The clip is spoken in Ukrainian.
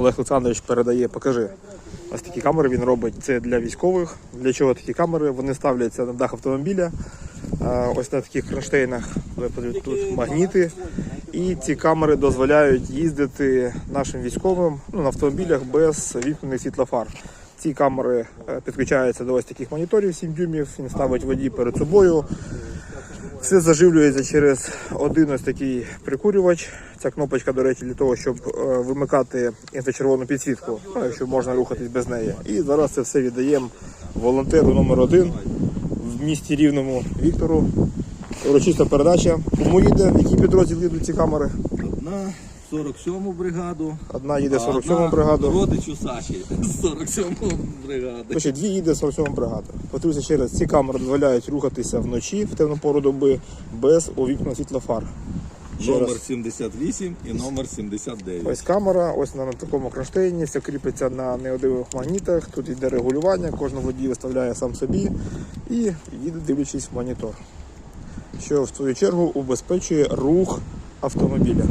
Олег Олександрович передає, покажи. Ось такі камери він робить. Це для військових. Для чого такі камери? Вони ставляться на дах автомобіля. Ось на таких кронштейнах тут магніти. І ці камери дозволяють їздити нашим військовим ну, на автомобілях без вімкнених світлофар. Ці камери е, підключаються до ось таких моніторів 7 дюймів, він ставить водій перед собою. Все заживлюється через один ось такий прикурювач. Ця кнопочка, до речі, для того, щоб е, вимикати інфрачервону підсвітку, ну, якщо можна рухатись без неї. І зараз це все віддаємо волонтеру номер один в місті Рівному Віктору. Урочиста передача. Кому їде, в який підрозділ їдуть ці камери? Одна 47-му бригаду. Одна їде 47 одна бригаду. Родичу Саші з 47-му бригади. Значить, дві їде 47 бригада. Повторюся ще раз, ці камери дозволяють рухатися вночі в темну пору доби без увікнених світлофар. Ще Номер раз. 78 і номер 79. Ось камера, ось вона на такому кронштейні, все кріпиться на неодимих магнітах. Тут йде регулювання, кожен водій виставляє сам собі і їде дивлячись в монітор. Що в свою чергу убезпечує рух автомобіля.